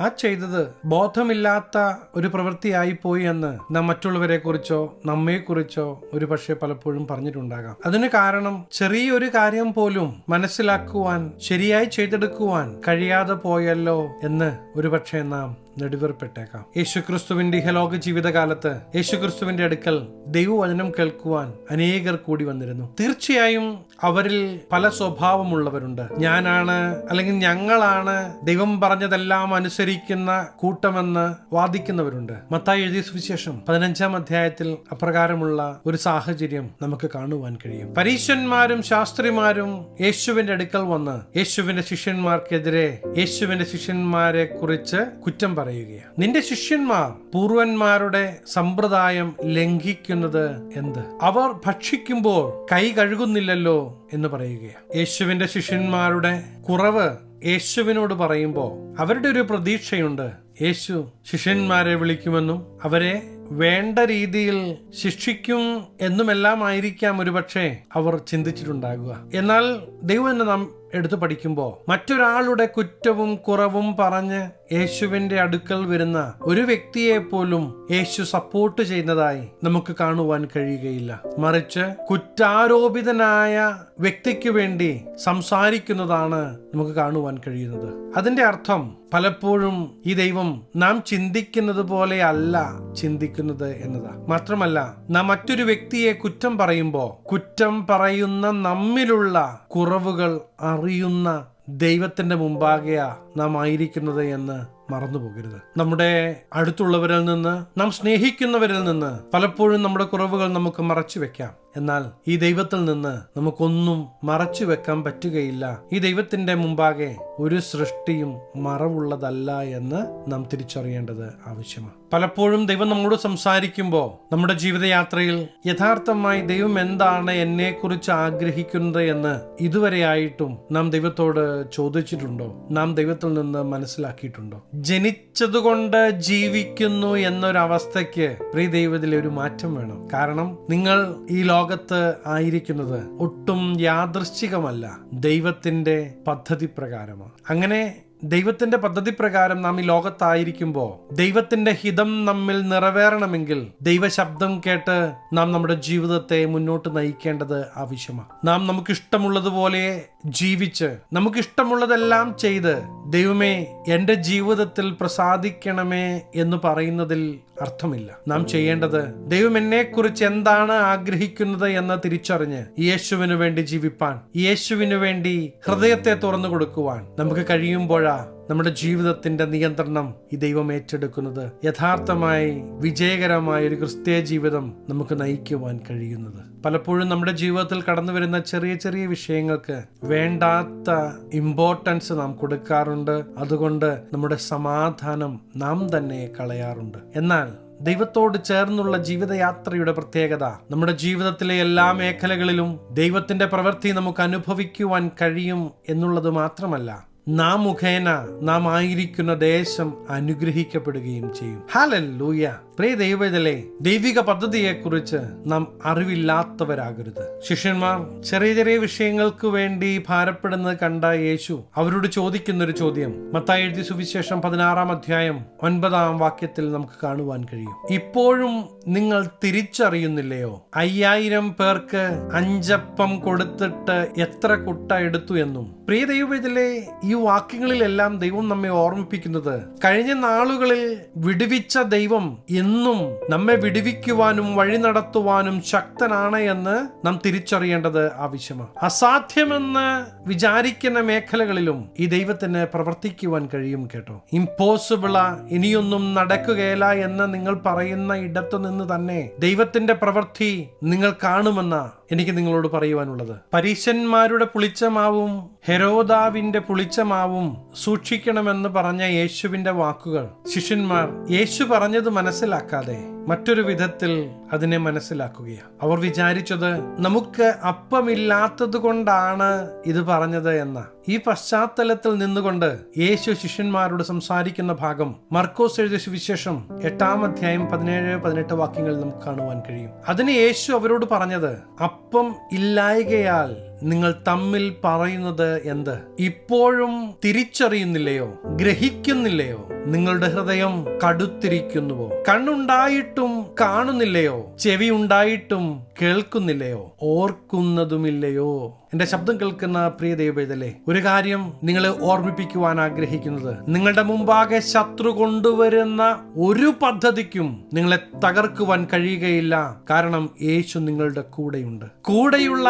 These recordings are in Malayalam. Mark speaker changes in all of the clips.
Speaker 1: ആ ചെയ്തത് ബോധമില്ലാത്ത ഒരു പ്രവൃത്തിയായി പോയി എന്ന് നാം മറ്റുള്ളവരെ കുറിച്ചോ നമ്മെക്കുറിച്ചോ ഒരു പക്ഷേ പലപ്പോഴും പറഞ്ഞിട്ടുണ്ടാകാം. അതിന് കാരണം ചെറിയൊരു കാര്യം പോലും മനസ്സിലാക്കുവാൻ ശരിയായി ചെയ്തെടുക്കുവാൻ കഴിയാതെ പോയല്ലോ എന്ന് ഒരുപക്ഷെ നാം നെടുവേർപ്പെട്ടേക്കാം. യേശുക്രിസ്തുവിന്റെ ഇഹലോക ജീവിതകാലത്ത് യേശുക്രിസ്തുവിന്റെ അടുക്കൽ ദൈവവചനം കേൾക്കുവാൻ അനേകർ കൂടി വന്നിരുന്നു. തീർച്ചയായും അവരിൽ പല സ്വഭാവമുള്ളവരുണ്ട്. ഞാനാണ് അല്ലെങ്കിൽ ഞങ്ങളാണ് ദൈവം പറഞ്ഞതെല്ലാം അനുസരിക്കുന്ന കൂട്ടമെന്ന് വാദിക്കുന്നവരുണ്ട്. മത്തായി എഴുതിയ സുവിശേഷം പതിനഞ്ചാം അധ്യായത്തിൽ അപ്രകാരമുള്ള ഒരു സാഹചര്യം നമുക്ക് കാണുവാൻ കഴിയും. പരീശന്മാരും ശാസ്ത്രിമാരും യേശുവിന്റെ അടുക്കൽ വന്ന് യേശുവിന്റെ ശിഷ്യന്മാർക്കെതിരെ യേശുവിന്റെ ശിഷ്യന്മാരെ കുറിച്ച് കുറ്റം പറയുകയാണ്. നിന്റെ ശിഷ്യന്മാർ പൂർവന്മാരുടെ സമ്പ്രദായം ലംഘിക്കുന്നത് എന്ത്? അവർ ഭക്ഷിക്കുമ്പോൾ കൈ കഴുകുന്നില്ലല്ലോ എന്ന് പറയുകയാണ്. യേശുവിന്റെ ശിഷ്യന്മാരുടെ കുറവ് യേശുവിനോട് പറയുമ്പോൾ അവരുടെ ഒരു പ്രതീക്ഷയുണ്ട്. യേശു ശിഷ്യന്മാരെ വിളിക്കുമെന്നും അവരെ വേണ്ട രീതിയിൽ ശിക്ഷിക്കും എന്നുമെല്ലാം ആയിരിക്കാം ഒരുപക്ഷെ അവർ ചിന്തിച്ചിട്ടുണ്ടാകുക. എന്നാൽ ദൈവം എന്ന് നാം എടുത്തു പഠിക്കുമ്പോൾ മറ്റൊരാളുടെ കുറ്റവും കുറവും പറഞ്ഞ് യേശുവിന്റെ അടുക്കൽ വരുന്ന ഒരു വ്യക്തിയെ പോലും യേശു സപ്പോർട്ട് ചെയ്യുന്നതായി നമുക്ക് കാണുവാൻ കഴിയുകയില്ല. മറിച്ച് കുറ്റാരോപിതനായ വ്യക്തിക്ക് വേണ്ടി സംസാരിക്കുന്നതാണ് നമുക്ക് കാണുവാൻ കഴിയുന്നത്. അതിന്റെ അർത്ഥം പലപ്പോഴും ഈ ദൈവം നാം ചിന്തിക്കുന്നത് പോലെ അല്ല ചിന്തിക്കുന്നത് എന്നതാ. മാത്രമല്ല നാം മറ്റൊരു വ്യക്തിയെ കുറ്റം പറയുമ്പോൾ കുറ്റം പറയുന്ന നമ്മിലുള്ള കുറവുകൾ അറിയുന്ന ദൈവത്തിന്റെ മുമ്പാകെയാ നാം ആയിരിക്കുന്നത് എന്ന് മറന്നു പോകരുത് നമ്മുടെ അടുത്തുള്ളവരിൽ നിന്ന് നാം സ്നേഹിക്കുന്നവരിൽ നിന്ന് പലപ്പോഴും നമ്മുടെ കുറവുകൾ നമുക്ക് മറച്ചു വെക്കാം. എന്നാൽ ഈ ദൈവത്തിൽ നിന്ന് നമുക്കൊന്നും മറച്ചു വെക്കാൻ പറ്റുകയില്ല. ഈ ദൈവത്തിന്റെ മുമ്പാകെ ഒരു സൃഷ്ടിയും മറവുള്ളതല്ല എന്ന് നാം തിരിച്ചറിയേണ്ടത് ആവശ്യമാണ്. പലപ്പോഴും ദൈവം നമ്മോട് സംസാരിക്കുമ്പോൾ നമ്മുടെ ജീവിതയാത്രയിൽ യഥാർത്ഥമായി ദൈവം എന്താണ് എന്നെക്കുറിച്ച് ആഗ്രഹിക്കുന്നത് എന്ന് ഇതുവരെയായിട്ടും നാം ദൈവത്തോട് ചോദിച്ചിട്ടുണ്ടോ? നാം ദൈവത്തിൽ നിന്ന് മനസ്സിലാക്കിയിട്ടുണ്ടോ? ജനിച്ചതുകൊണ്ട് ജീവിക്കുന്നു എന്നൊരവസ്ഥയ്ക്ക് പ്രിയ ദൈവത്തിൽ ഒരു മാറ്റം വേണം. കാരണം നിങ്ങൾ ഈ ലോകത്ത് ആയിരിക്കുന്നത് ഒട്ടും യാദൃശ്ചികമല്ല. ദൈവത്തിന്റെ പദ്ധതി പ്രകാരമാണ്. അങ്ങനെ ദൈവത്തിന്റെ പദ്ധതി പ്രകാരം നാം ഈ ലോകത്തായിരിക്കുമ്പോൾ ദൈവത്തിന്റെ ഹിതം നമ്മിൽ നിറവേറണമെങ്കിൽ ദൈവശബ്ദം കേട്ട് നാം നമ്മുടെ ജീവിതത്തെ മുന്നോട്ട് നയിക്കേണ്ടത് ആവശ്യമാണ്. നാം നമുക്കിഷ്ടമുള്ളതുപോലെ ജീവിച്ച് നമുക്കിഷ്ടമുള്ളതെല്ലാം ചെയ്ത് ദൈവമേ എന്റെ ജീവിതത്തിൽ പ്രസാദിക്കണമേ എന്ന് പറയുന്നതിൽ അർത്ഥമില്ല. നാം ചെയ്യേണ്ടത് ദൈവം എന്നെക്കുറിച്ച് എന്താണ് ആഗ്രഹിക്കുന്നത് എന്ന് തിരിച്ചറിഞ്ഞ് യേശുവിനു വേണ്ടി ജീവിപ്പാൻ യേശുവിനു വേണ്ടി ഹൃദയത്തെ തുറന്നു കൊടുക്കുവാൻ നമുക്ക് കഴിയുമ്പോഴാ നമ്മുടെ ജീവിതത്തിന്റെ നിയന്ത്രണം ഈ ദൈവം ഏറ്റെടുക്കുന്നത് യഥാർത്ഥമായി വിജയകരമായ ഒരു ക്രിസ്തീയ ജീവിതം നമുക്ക് നയിക്കുവാൻ കഴിയുന്നത്. പലപ്പോഴും നമ്മുടെ ജീവിതത്തിൽ കടന്നു വരുന്ന ചെറിയ ചെറിയ വിഷയങ്ങൾക്ക് വേണ്ടാത്ത ഇമ്പോർട്ടൻസ് നാം കൊടുക്കാറുണ്ട്. അതുകൊണ്ട് നമ്മുടെ സമാധാനം നാം തന്നെ കളയാറുണ്ട്. എന്നാൽ ദൈവത്തോട് ചേർന്നുള്ള ജീവിതയാത്രയുടെ പ്രത്യേകത നമ്മുടെ ജീവിതത്തിലെ എല്ലാ മേഖലകളിലും ദൈവത്തിന്റെ പ്രവൃത്തി നമുക്ക് അനുഭവിക്കുവാൻ കഴിയും എന്നുള്ളത് മാത്രമല്ല നാം മുഖേന നാം ആയിരിക്കുന്ന ദേശം അനുഗ്രഹിക്കപ്പെടുകയും ചെയ്യും. ഹാലൂയ പ്രിയ ദൈവജലെ ദൈവിക പദ്ധതിയെക്കുറിച്ച് നാം അറിവില്ലാത്തവരാകരുത്. ശിഷ്യന്മാർ ചെറിയ ചെറിയ വിഷയങ്ങൾക്ക് വേണ്ടി ഭാരപ്പെടുന്നത് കണ്ട യേശു അവരോട് ചോദിക്കുന്ന ഒരു ചോദ്യം. മത്തായി എഴുതി സുവിശേഷം പതിനാറാം അധ്യായം ഒൻപതാം വാക്യത്തിൽ നമുക്ക് കാണുവാൻ കഴിയും. ഇപ്പോഴും നിങ്ങൾ തിരിച്ചറിയുന്നില്ലയോ? അയ്യായിരം പേർക്ക് അഞ്ചപ്പം കൊടുത്തിട്ട് എത്ര കുട്ട എടുത്തു എന്നും. പ്രിയ ദൈവജലെ ഈ വാക്യങ്ങളിലെല്ലാം ദൈവം നമ്മെ ഓർമ്മിപ്പിക്കുന്നത്. കഴിഞ്ഞ നാളുകളിൽ വിടുവിച്ച ദൈവം എന്നും നമ്മെ വിടുവിക്കുവാനും വഴി നടത്തുവാനും ശക്തനാണ് എന്ന് നാം തിരിച്ചറിയേണ്ടത് ആവശ്യമാണ്. അസാധ്യമെന്ന് വിചാരിക്കുന്ന മേഖലകളിലും ഈ ദൈവത്തിന് പ്രവർത്തിക്കുവാൻ കഴിയും കേട്ടോ. ഇമ്പോസിബിളാ ഇനിയൊന്നും നടക്കുകയില്ല എന്ന് നിങ്ങൾ പറയുന്ന ഇടത്തു നിന്ന് തന്നെ ദൈവത്തിന്റെ പ്രവൃത്തി നിങ്ങൾ കാണുമെന്ന എനിക്ക് നിങ്ങളോട് പറയുവാനുള്ളത്. പരീശന്മാരുടെ പുളിച്ചമാവും ഹെരോദാവിന്റെ പുളിച്ചമാവും സൂക്ഷിക്കണമെന്ന് പറഞ്ഞ യേശുവിന്റെ വാക്കുകൾ ശിഷ്യന്മാർ യേശു പറഞ്ഞത് മനസ്സിലാക്കാതെ മറ്റൊരു വിധത്തിൽ അതിനെ മനസ്സിലാക്കുകയാണ് അവർ വിചാരിച്ചത് നമുക്ക് അപ്പമില്ലാത്തത് കൊണ്ടാണ് ഇത് പറഞ്ഞത് എന്ന. ഈ പശ്ചാത്തലത്തിൽ നിന്നുകൊണ്ട് യേശു ശിഷ്യന്മാരോട് സംസാരിക്കുന്ന ഭാഗം മർക്കോസ് എഴുതിയ സുവിശേഷം എട്ടാം അധ്യായം പതിനേഴ് പതിനെട്ട് വാക്യങ്ങളിൽ നമുക്ക് കാണുവാൻ കഴിയും. അതിന് യേശു അവരോട് പറഞ്ഞത് അപ്പം ഇല്ലായകയാൽ നിങ്ങൾ തമ്മിൽ പറയുന്നത് എന്ത്? ഇപ്പോഴും തിരിച്ചറിയുന്നില്ലയോ? ഗ്രഹിക്കുന്നില്ലയോ? നിങ്ങളുടെ ഹൃദയം കടുത്തിരിക്കുന്നുവോ? കണ്ണുണ്ടായിട്ടും കാണുന്നില്ലയോ? ചെവി ഉണ്ടായിട്ടും കേൾക്കുന്നില്ലയോ? ഓർക്കുന്നതുമില്ലയോ? എന്റെ ശബ്ദം കേൾക്കുന്ന പ്രിയ ദൈവവേദലെ ഒരു കാര്യം നിങ്ങളെ ഓർമ്മിപ്പിക്കുവാൻ ആഗ്രഹിക്കുന്നത്. നിങ്ങളുടെ മുമ്പാകെ ശത്രു കൊണ്ടുവരുന്ന ഒരു പദ്ധതിക്കും നിങ്ങളെ തകർക്കുവാൻ കഴിയുകയില്ല. കാരണം യേശു നിങ്ങളുടെ കൂടെയുണ്ട്. കൂടെയുള്ള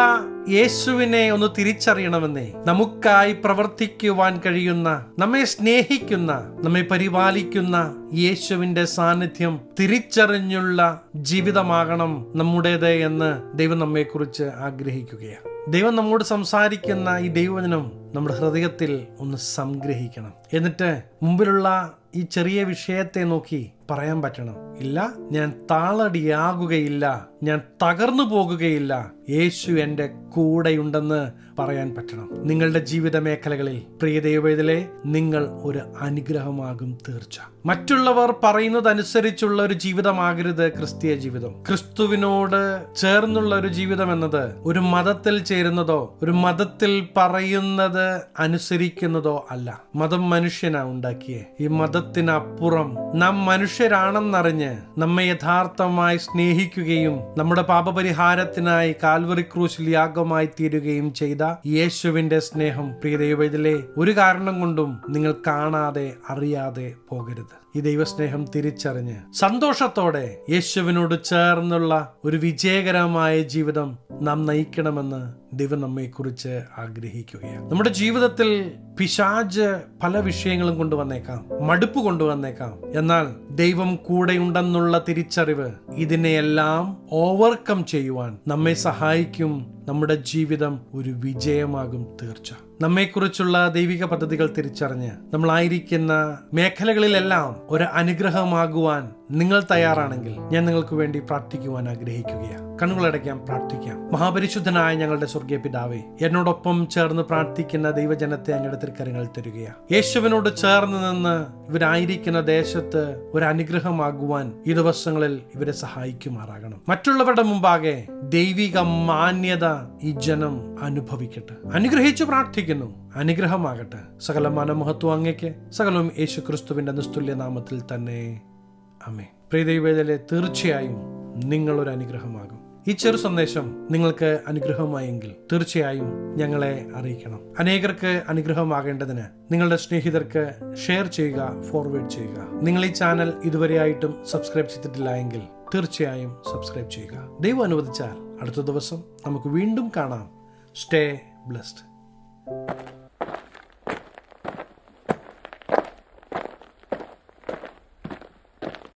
Speaker 1: യേശുവിനെ ഒന്ന് തിരിച്ചറിയണമെന്നേ നമുക്കായി പ്രവർത്തിക്കുവാൻ കഴിയുന്ന നമ്മെ സ്നേഹിക്കുന്ന നമ്മെ പരിപാലിക്കുന്ന യേശുവിന്റെ സാന്നിധ്യം തിരിച്ചറിഞ്ഞുള്ള ജീവിതമാകണം നമ്മുടേത് എന്ന് ദൈവം നമ്മെക്കുറിച്ച് ആഗ്രഹിക്കുകയാണ്. ദൈവം നമ്മോട് സംസാരിക്കുന്ന ഈ ദൈവവചനം നമ്മുടെ ഹൃദയത്തിൽ ഒന്ന് സംഗ്രഹിക്കണം. എന്നിട്ട് മുമ്പിലുള്ള ഈ ചെറിയ വിഷയത്തെ നോക്കി പറയാൻ പറ്റണം. ഇല്ല ഞാൻ താളടിയാകുകയില്ല ഞാൻ തകർന്നു പോകുകയില്ല യേശു എന്റെ കൂടെയുണ്ടെന്ന് പറയാൻ പറ്റണം. നിങ്ങളുടെ ജീവിത മേഖലകളിൽ പ്രിയ ദൈവത്തിലെ നിങ്ങൾ ഒരു അനുഗ്രഹമാകും തീർച്ച. മറ്റുള്ളവർ പറയുന്നതനുസരിച്ചുള്ള ഒരു ജീവിതമാകരുത് ക്രിസ്തീയ ജീവിതം. ക്രിസ്തുവിനോട് ചേർന്നുള്ള ഒരു ജീവിതം എന്നത് ഒരു മതത്തിൽ ചേരുന്നതോ ഒരു മതത്തിൽ പറയുന്നത് അനുസരിക്കുന്നതോ അല്ല. മതം മനുഷ്യനാ ഉണ്ടാക്കിയേ. ഈ മതത്തിനപ്പുറം നാം മനുഷ്യരാണെന്നറിഞ്ഞ് നമ്മെ യഥാർത്ഥമായി സ്നേഹിക്കുകയും നമ്മുടെ പാപപരിഹാരത്തിനായി കാൽവറി ക്രൂശിൽ യാഗമായി തീരുകയും ചെയ്ത യേശുവിന്റെ സ്നേഹം പ്രിയ ദൈവത്തിലെ ഒരു കാരണം കൊണ്ടും നിങ്ങൾ കാണാതെ അറിയാതെ പോകരുത്. ഈ ദൈവസ്നേഹം തിരിച്ചറിഞ്ഞ് സന്തോഷത്തോടെ യേശുവിനോട് ചേർന്നുള്ള ഒരു വിജയകരമായ ജീവിതം നാം നയിക്കണമെന്ന് ദൈവം നമ്മെക്കുറിച്ച് ആഗ്രഹിക്കുകയാണ്. നമ്മുടെ ജീവിതത്തിൽ പിശാജ് പല വിഷയങ്ങളും കൊണ്ടുവന്നേക്കാം മടുപ്പ് കൊണ്ടുവന്നേക്കാം. എന്നാൽ ദൈവം കൂടെയുണ്ടെന്നുള്ള തിരിച്ചറിവ് ഇതിനെയെല്ലാം ഓവർകം ചെയ്യുവാൻ നമ്മെ സഹായിക്കും നമ്മുടെ ജീവിതം ഒരു വിജയമാകും തീർച്ച. നമ്മെക്കുറിച്ചുള്ള ദൈവിക പദ്ധതികൾ തിരിച്ചറിഞ്ഞ് നമ്മളായിരിക്കുന്ന മേഖലകളിലെല്ലാം ഒരു അനുഗ്രഹമാകുവാൻ നിങ്ങൾ തയ്യാറാണെങ്കിൽ ഞാൻ നിങ്ങൾക്ക് വേണ്ടി പ്രാർത്ഥിക്കുവാൻ ആഗ്രഹിക്കുകയാണ്. കണ്ണുകളടയ്ക്കാം പ്രാർത്ഥിക്കാം. മഹാപരിശുദ്ധനായ ഞങ്ങളുടെ സ്വർഗീയ പിതാവേ എന്നോടൊപ്പം ചേർന്ന് പ്രാർത്ഥിക്കുന്ന ദൈവജനത്തെ അങ്ങയുടെ തിരുക്കരങ്ങൾ തരികയാണ് യേശുവിനോട് ചേർന്ന് നിന്ന് ഇവരായിരിക്കുന്ന ദേശത്ത് ഒരു അനുഗ്രഹമാകുവാൻ ഈ ദിവസങ്ങളിൽ ഇവരെ സഹായിക്കുമാറാകണം. മറ്റുള്ളവരുടെ മുമ്പാകെ ദൈവിക മാന്യത ഈ ജനം അനുഭവിക്കട്ടെ. അനുഗ്രഹിച്ചു പ്രാർത്ഥിക്കുന്നു. അനുഗ്രഹമാകട്ടെ. സകല മനമഹത്വം അങ്ങയ്ക്ക് സകലവും യേശു ക്രിസ്തുവിന്റെ നിസ്തുല്യ നാമത്തിൽ തന്നെ. അമേ വേദലെ തീർച്ചയായും നിങ്ങളൊരു അനുഗ്രഹമാകും ഈ ചെറു സന്ദേശം നിങ്ങൾക്ക് അനുഗ്രഹമായെങ്കിൽ തീർച്ചയായും ഞങ്ങളെ അറിയിക്കണം. അനേകർക്ക് അനുഗ്രഹമാകേണ്ടതിന് നിങ്ങളുടെ സ്നേഹിതർക്ക് ഷെയർ ചെയ്യുക ഫോർവേഡ് ചെയ്യുക. നിങ്ങൾ ഈ ചാനൽ ഇതുവരെയായിട്ടും സബ്സ്ക്രൈബ് ചെയ്തിട്ടില്ല എങ്കിൽ തീർച്ചയായും സബ്സ്ക്രൈബ് ചെയ്യുക. ദൈവം അനുവദിച്ചാൽ അടുത്ത ദിവസം നമുക്ക് വീണ്ടും കാണാം. Stay blessed.